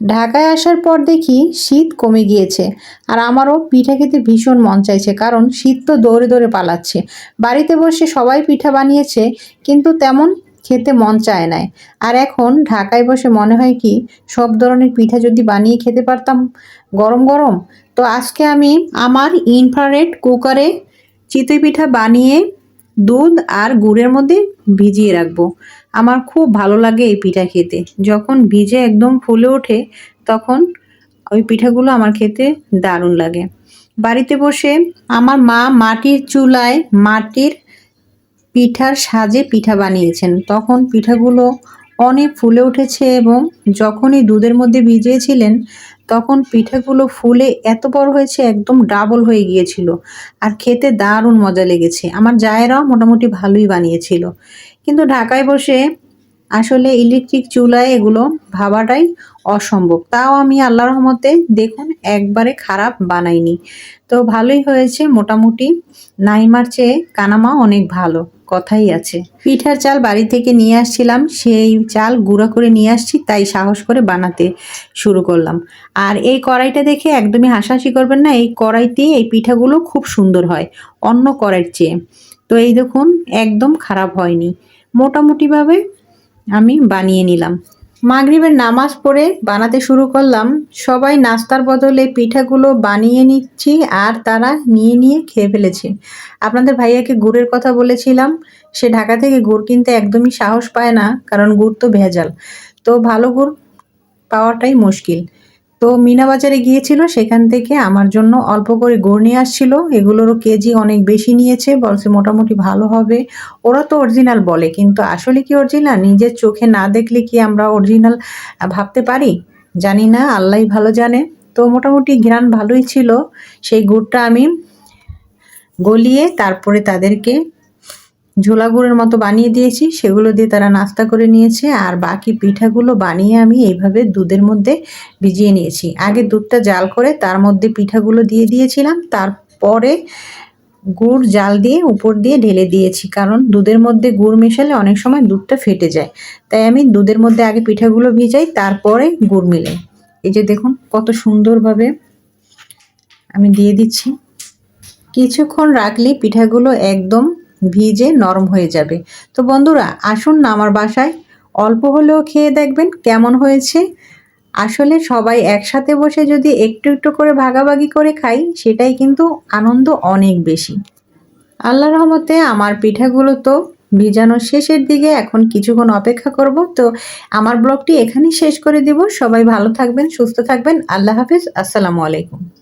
ঢাকায় আসার পর দেখি শীত কমে গিয়েছে আর আমারও পিঠা খেতে ভীষণ মন চাইছে কারণ শীত তো দৌড়ে দৌড়ে পালাচ্ছে। বাড়িতে বসে সবাই পিঠা বানিয়েছে কিন্তু তেমন খেতে মন চায় নাই। আর এখন ঢাকায় বসে মনে হয় কি, সব ধরনের পিঠা যদি বানিয়ে খেতে পারতাম গরম গরম, তো আজকে আমি আমার ইনফ্রারেড কুকারে চিতই পিঠা বানিয়ে দুধ আর গুড়ের মধ্যে ভিজিয়ে রাখব। আমার খুব ভালো লাগে এই পিঠা খেতে। যখন ভিজে একদম ফুলে ওঠে, তখন ওই পিঠাগুলো আমার খেতে দারুণ লাগে। বাড়িতে বসে আমার মা মাটির চুলায় মাটির পিঠার সাজে পিঠা বানিয়েছেন। তখন পিঠাগুলো অনেক ফুলে উঠেছে এবং যখনই দুধের মধ্যে ভিজিয়েছিলেন তখন পিঠেগুলো ফুলে এত বড় হয়েছে, একদম ডাবল হয়ে গিয়েছিল। আর খেতে দারুণ মজা লেগেছে। আমার জায়েরাও মোটামুটি ভালোই বানিয়েছিল। কিন্তু ঢাকায় বসে আসলে ইলেকট্রিক চুলায় এগুলো ভাবাটাই অসম্ভব। তাও আমি আল্লাহ রহমতে দেখুন একবারে খারাপ বানাইনি। তো ভালোই হয়েছে মোটামুটি। নাইমার চেয়ে কানামা অনেক ভালো, কথাই আছে। পিঠার চাল বাড়ি থেকে নিয়ে আসছিলাম, সেই চাল গুঁড়া করে নিয়ে আসছি, তাই সাহস করে বানাতে শুরু করলাম। আর এই কড়াইটা দেখে একদমই হাসাহাসি করবেন না, এই কড়াইতে এই পিঠাগুলো খুব সুন্দর হয়, অন্য কড়াইয়ের চেয়ে। তো এই দেখুন, একদম খারাপ হয়নি। মোটামুটিভাবে আমি বানিয়ে নিলাম। মাগরিবের নামাজ পড়ে বানাতে শুরু করলাম। সবাই নাস্তার বদলে পিঠাগুলো বানিয়ে নিচ্ছি আর তারা নিয়ে নিয়ে খেয়ে ফেলেছে। আপনাদের ভাইয়াকে গুড়ের কথা বলেছিলাম। সে ঢাকা থেকে গুড় কিনতে একদমই সাহস পায় না, কারণ গুড় তো ভেজাল। তো ভালো গুড় পাওয়াটাই মুশকিল। তো মিনা বাজারে গিয়েছিল, সেখান থেকে আমার জন্য অল্প করে গুড় নিয়ে আসছিল। এগুলোরও কেজি অনেক বেশি নিয়েছে, বলছে মোটামুটি ভালো হবে। ওরা তো অরিজিনাল বলে, কিন্তু আসলে কি অরিজিনাল নিজের চোখে না দেখলে কি আমরা অরিজিনাল ভাবতে পারি? জানি না আল্লাহ ভালো জানে। তো মোটামুটি ঘ্রাণ ভালোই ছিল। সেই গুড়টা আমি গলিয়ে তারপরে তাদেরকে ঝোলা গুড়ের মতো বানিয়ে দিয়েছি, সেগুলো দিয়ে তারা নাস্তা করে নিয়েছে আর বাকি পিঠাগুলো বানিয়ে আমি এইভাবে দুধের মধ্যে ভিজিয়ে নিয়েছি। আগে দুধটা জাল করে তার মধ্যে পিঠাগুলো দিয়ে দিয়েছিলাম, তারপরে গুড় জাল দিয়ে উপর দিয়ে ঢেলে দিয়েছি, কারণ দুধের মধ্যে গুড় মেশালে অনেক সময় দুধটা ফেটে যায়। তাই আমি দুধের মধ্যে আগে পিঠাগুলো ভিজাই, তারপরে গুড় মিলাই। এই যে দেখুন কত সুন্দরভাবে আমি দিয়ে দিচ্ছি। কিছুক্ষণ রাখলে পিঠাগুলো একদম ভিজে নরম হয়ে যাবে। তো বন্ধুরা, আসুন না আমার বাসায়। অল্প হলেও খেয়ে দেখবেন কেমন হয়েছে। আসলে সবাই একসাথে বসে যদি একটু একটু করে ভাগাভাগি করে খাই, সেটাই কিন্তু আনন্দ অনেক বেশি। আল্লাহ রহমতে আমার পিঠাগুলো তো ভিজানোর শেষের দিকে এখন কিছুক্ষণ অপেক্ষা করব। তো আমার ব্লগটি এখানেই শেষ করে দিব। সবাই ভালো থাকবেন, সুস্থ থাকবেন। আল্লাহ হাফিজ। আসসালামু আলাইকুম।